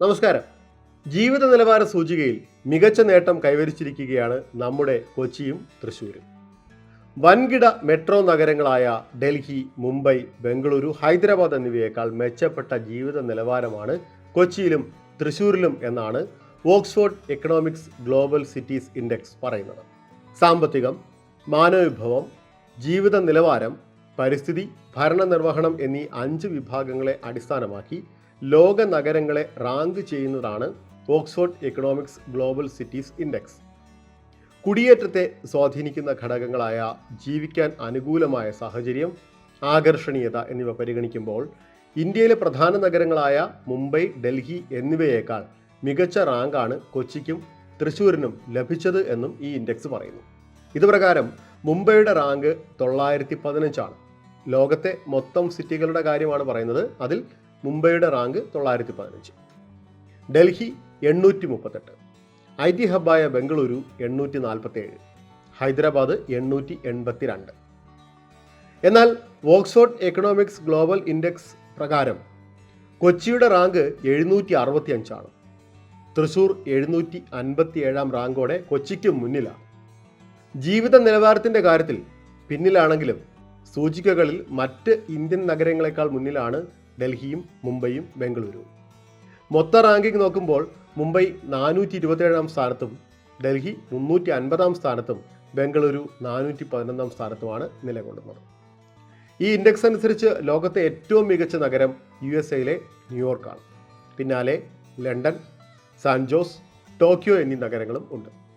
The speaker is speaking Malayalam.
നമസ്കാരം. ജീവിത നിലവാര സൂചികയിൽ മികച്ച നേട്ടം കൈവരിച്ചിരിക്കുകയാണ് നമ്മുടെ കൊച്ചിയും തൃശ്ശൂരും. വൻകിട മെട്രോ നഗരങ്ങളായ ഡൽഹി മുംബൈ ബംഗളൂരു ഹൈദരാബാദ് എന്നിവയേക്കാൾ മെച്ചപ്പെട്ട ജീവിത നിലവാരമാണ് കൊച്ചിയിലും തൃശ്ശൂരിലും എന്നാണ് Oxford economics global cities index പറയുന്നത്. സാമ്പത്തികം മാനവവിഭവം ജീവിത നിലവാരം പരിസ്ഥിതി ഭരണനിർവഹണം എന്നീ അഞ്ച് വിഭാഗങ്ങളെ അടിസ്ഥാനമാക്കി ലോക നഗരങ്ങളെ റാങ്ക് ചെയ്യുന്നതാണ് Oxford economics global cities index. കുടിയേറ്റത്തെ സ്വാധീനിക്കുന്ന ഘടകങ്ങളായ ജീവിക്കാൻ അനുകൂലമായ സാഹചര്യം ആകർഷണീയത എന്നിവ പരിഗണിക്കുമ്പോൾ ഇന്ത്യയിലെ പ്രധാന നഗരങ്ങളായ മുംബൈ ഡൽഹി എന്നിവയേക്കാൾ മികച്ച റാങ്കാണ് കൊച്ചിക്കും തൃശൂരിനും ലഭിച്ചത് എന്നും ഈ ഇൻഡെക്സ് പറയുന്നു. ഇതുപ്രകാരം മുംബൈയുടെ റാങ്ക് തൊള്ളായിരത്തി പതിനഞ്ചാണ്. ലോകത്തെ മൊത്തം സിറ്റികളുടെ കാര്യമാണ് പറയുന്നത്. അതിൽ മുംബൈയുടെ റാങ്ക് തൊള്ളായിരത്തി പതിനഞ്ച് ഡൽഹി എണ്ണൂറ്റി മുപ്പത്തെട്ട് ഐ ടി ഹബ്ബായ ബംഗളൂരു എണ്ണൂറ്റി നാൽപ്പത്തേഴ് ഹൈദരാബാദ് എണ്ണൂറ്റി എൺപത്തി രണ്ട് എന്നാൽ ഓക്സ്ഫോർഡ് എക്കണോമിക്സ് ഗ്ലോബൽ ഇൻഡെക്സ് പ്രകാരം കൊച്ചിയുടെ റാങ്ക് എഴുന്നൂറ്റി അറുപത്തി അഞ്ചാണ് തൃശൂർ എഴുന്നൂറ്റി അൻപത്തി ഏഴാം റാങ്കോടെ കൊച്ചിക്ക് മുന്നിലാണ്. ജീവിത നിലവാരത്തിന്റെ കാര്യത്തിൽ പിന്നിലാണെങ്കിലും സൂചികകളിൽ മറ്റ് ഇന്ത്യൻ നഗരങ്ങളെക്കാൾ മുന്നിലാണ് ഡൽഹിയും മുംബൈയും ബംഗളൂരുവും. മൊത്ത റാങ്കിംഗ് നോക്കുമ്പോൾ മുംബൈ നാനൂറ്റി ഇരുപത്തേഴാം സ്ഥാനത്തും ഡൽഹി മുന്നൂറ്റി അൻപതാം സ്ഥാനത്തും ബംഗളൂരു നാനൂറ്റി പതിനൊന്നാം സ്ഥാനത്തുമാണ് നിലകൊള്ളുന്നത്. ഈ ഇൻഡെക്സ് അനുസരിച്ച് ലോകത്തെ ഏറ്റവും മികച്ച നഗരം യു എസ് എയിലെ ന്യൂയോർക്കാണ്. പിന്നാലെ ലണ്ടൻ സാൻജോസ് ടോക്കിയോ എന്നീ നഗരങ്ങളും ഉണ്ട്.